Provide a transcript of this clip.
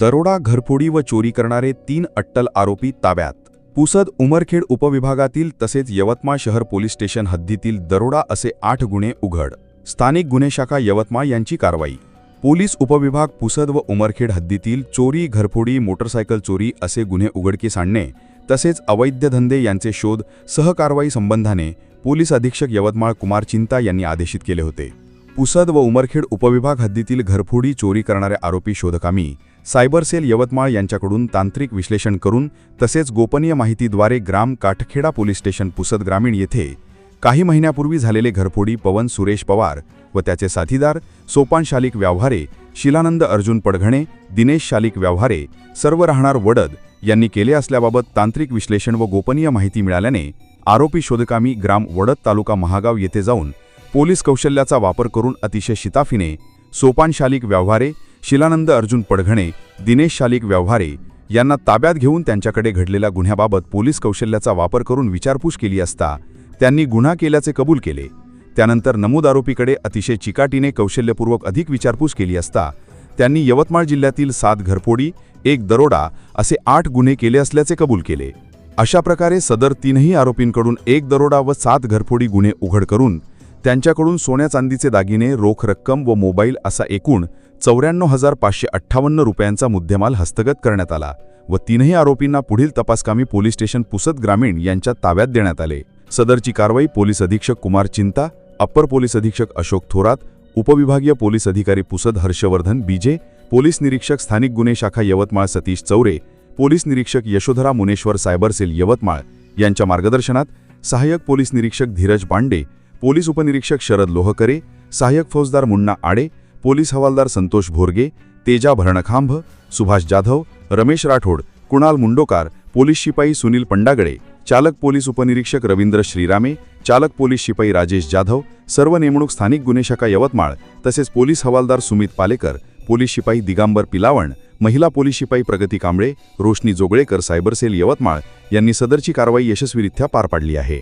दरोडा घरफोडी व चोरी करणारे तीन अट्टल आरोपी ताब्यात. पुसद उमरखेड उपविभागातील तसेच यवतमाळ शहर पोलीस स्टेशन हद्दीतील दरोडा असे आठ गुन्हे उघड. स्थानिक गुन्हे शाखा यवतमाळ यांची कारवाई. पोलीस उपविभाग पुसद व उमरखेड हद्दीतील चोरी घरफोडी मोटरसायकल चोरी असे गुन्हे उघडकीस आणणे तसेच अवैध धंदे यांचे शोध सहकारवाई संबंधाने पोलीस अधीक्षक यवतमाळ कुमार चिंता यांनी आदेशित केले होते. पुसद व उमरखेड उपविभाग हद्दीतील घरफोडी चोरी करणारे आरोपी शोधकामी सायबर सेल यवतमाळ यांच्याकडून तांत्रिक विश्लेषण करून तसेच गोपनीय माहितीद्वारे ग्राम काठखेडा पोलीस स्टेशन पुसद ग्रामीण येथे काही महिन्यापूर्वी झालेले घरफोडी पवन सुरेश पवार व त्याचे साथीदार सोपान शालिक व्यवहारे शिलानंद अर्जुन पडघणे दिनेश शालिक व्यवहारे सर्व राहणार वडद यांनी केले असल्याबाबत तांत्रिक विश्लेषण व गोपनीय माहिती मिळाल्याने आरोपी शोधकामी ग्राम वडद तालुका महागाव येथे जाऊन पोलीस कौशल्याचा वापर करून अतिशय शिताफीने सोपान शालिक व्यवहारे शिलानंद अर्जुन पडघणे दिनेश शालिक व्यवहारे यांना ताब्यात घेऊन त्यांच्याकडे घडलेल्या गुन्ह्याबाबत पोलीस कौशल्याचा वापर करून विचारपूस केली असता त्यांनी गुन्हा केल्याचे कबूल केले. त्यानंतर नमूद आरोपीकडे अतिशय चिकाटीने कौशल्यपूर्वक अधिक विचारपूस केली असता त्यांनी यवतमाळ जिल्ह्यातील सात घरफोडी एक दरोडा असे आठ गुन्हे केले असल्याचे कबूल केले. अशा प्रकारे सदर तीनही आरोपींकडून एक दरोडा व सात घरफोडी गुन्हे उघड करून त्यांच्याकडून सोन्या चांदीचे दागिने रोख रक्कम व मोबाईल असा एकूण चौऱ्याण्णव हजार पाचशे अठ्ठावन्न रुपयांचा मुद्देमाल हस्तगत करण्यात आला व तीनही आरोपींना पुढील तपासकामी पोलीस स्टेशन पुसद ग्रामीण यांच्या ताब्यात देण्यात आले. सदरची कारवाई पोलीस अधीक्षक कुमार चिंता अप्पर पोलीस अधीक्षक अशोक थोरात उपविभागीय पोलीस अधिकारी पुसद हर्षवर्धन बीजे पोलीस निरीक्षक स्थानिक गुन्हे शाखा यवतमाळ सतीश चौरे पोलीस निरीक्षक यशोधरा मुनेश्वर सायबर सेल यवतमाळ यांच्या मार्गदर्शनात सहाय्यक पोलीस निरीक्षक धीरज पांडे पोलीस उपनिरीक्षक शरद लोहकरे सहाय्यक फौजदार मुन्ना आडे पोलीस हवालदार संतोष भोरगे तेजा भरणखांभ सुभाष जाधव रमेश राठोड कुणाल मुंडोकार पोलीस शिपाई सुनील पंडागडे चालक पोलीस उपनिरीक्षक रवींद्र श्रीरामे चालक पोलीस शिपाई राजेश जाधव सर्व नेमणूक स्थानिक गुन्हे शाखा यवतमाळ तसेच पोलीस हवालदार सुमित पालेकर पोलीस शिपाई दिगांबर पिलावण महिला पोलीस शिपाई प्रगती कांबळे रोशनी जोगळेकर सायबर सेल यवतमाळ यांनी सदरची कारवाई यशस्वीरित्या पार पाडली आहे.